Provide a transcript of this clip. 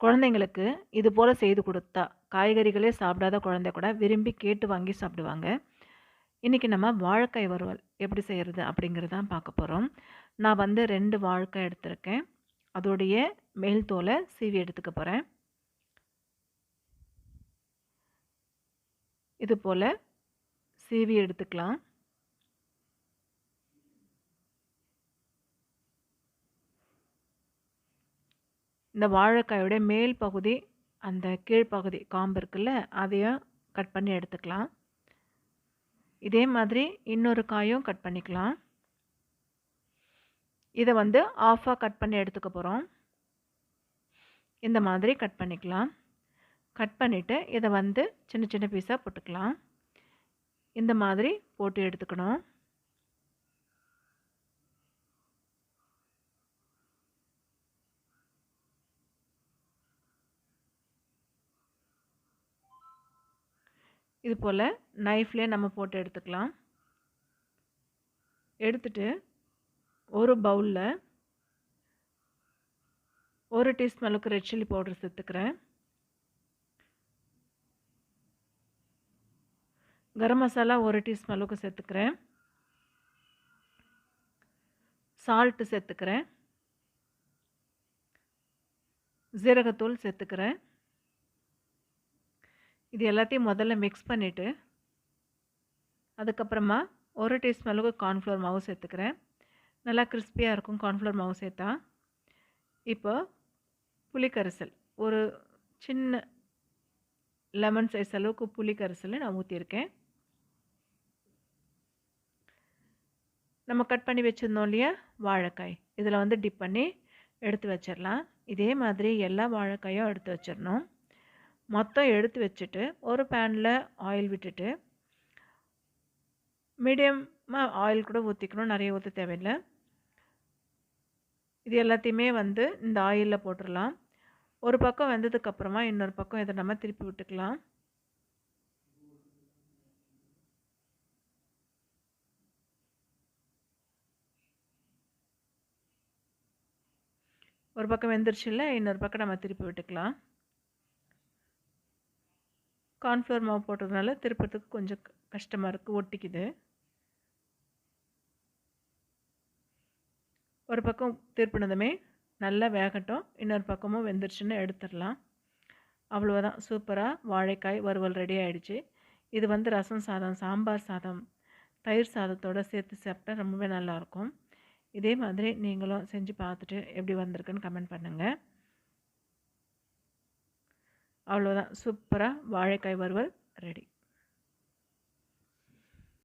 குழந்தைங்களுக்கு இது போல் செய்து கொடுத்தா காய்கறிகளே சாப்பிடாத குழந்தை கூட விரும்பி கேட்டு வாங்கி சாப்பிடுவாங்க. இன்றைக்கி நம்ம வாழைக்காய் வறுவல் எப்படி செய்கிறது அப்படிங்கிறதான் பார்க்க போகிறோம் நான் வந்து ரெண்டு வாழைக்காய் எடுத்திருக்கேன். அதோடைய மேல் தோலை சீவி எடுத்துக்க போகிறேன் இது போல் சீவி எடுத்துக்கலாம். இந்த வாழைக்காயோட மேல் பகுதி அந்த கீழ்ப்பகுதி காம்பு இருக்குல்ல அதையும் கட் பண்ணி எடுத்துக்கலாம். இதே மாதிரி இன்னொரு காயும் கட் பண்ணிக்கலாம். இதை வந்து ஆஃபாக கட் பண்ணி எடுத்துக்க போகிறோம் இந்த மாதிரி கட் பண்ணிக்கலாம். கட் பண்ணிவிட்டு இதை வந்து சின்ன சின்ன பீஸாக போட்டுக்கலாம். இந்த மாதிரி போட்டு எடுத்துக்கணும். இது போல் நைஃப்லேயே நம்ம போட்டு எடுத்துக்கலாம். எடுத்துட்டு ஒரு பவுலில் ஒரு டீஸ்பூன் அளவுக்கு ரெட் சில்லி பவுடர் சேர்த்துக்கிறேன். கரம் மசாலா ஒரு டீஸ்பூன் அளவுக்கு சேர்த்துக்கிறேன். சால்ட்டு சேர்த்துக்கிறேன். ஜீரகத்தூள் சேர்த்துக்கிறேன். இது எல்லாத்தையும் முதல்ல மிக்ஸ் பண்ணிவிட்டு அதுக்கப்புறமா ஒரு டீஸ்பூன் அளவுக்கு கார்ன்ஃப்ளவர் மாவு சேர்த்துக்கிறேன். நல்லா கிறிஸ்பியாக இருக்கும் கார்ன்ஃப்ளவர் மாவு சேர்த்தா. இப்போ புளிக்கரைசல் ஒரு சின்ன லெமன் சைஸ் அளவுக்கு புளிக்கரைசல் நான் ஊற்றிருக்கேன் நம்ம கட் பண்ணி வச்சுருந்தோம் இல்லையா? வாழைக்காய். இதில் வந்து டிப் பண்ணி எடுத்து வச்சிடலாம். இதே மாதிரி எல்லா வாழைக்காயும் எடுத்து வச்சிடணும். மொத்தம் எடுத்து வச்சுட்டு ஒரு பேனில் ஆயில் விட்டுட்டு மீடியமாக ஆயில் கூட ஊற்றிக்கணும் நிறைய ஊற்ற தேவையில்லை. இது எல்லாத்தையுமே வந்து இந்த ஆயிலில் போட்டுடலாம். ஒரு பக்கம் வெந்ததுக்கப்புறமா இன்னொரு பக்கம் இதை நம்ம திருப்பி விட்டுக்கலாம். ஒரு பக்கம் வெந்துருச்சு இல்லை இன்னொரு பக்கம் நம்ம திருப்பி விட்டுக்கலாம். கார்ன்ஃப்ளவர் மாவு போட்டதுனால திருப்பத்துக்கு கொஞ்சம் கஷ்டமாக இருக்குது ஒட்டிக்குது. ஒரு பக்கம் திருப்பினதுமே நல்லா வேகட்டும் இன்னொரு பக்கமும் வெந்துருச்சுன்னு எடுத்துடலாம். அவ்வளோதான் சூப்பராக வாழைக்காய் வறுவல் ரெடி ஆகிடுச்சு இது வந்து ரசம் சாதம் சாம்பார் சாதம் தயிர் சாதத்தோடு சேர்த்து சாப்பிட்டா ரொம்பவே நல்லாயிருக்கும் இதே மாதிரி நீங்களும் செஞ்சு பார்த்துட்டு எப்படி வந்திருக்குன்னு கமெண்ட் பண்ணுங்கள் அவ்வளோதான் சூப்பராக வாழைக்காய் வறுவல் ரெடி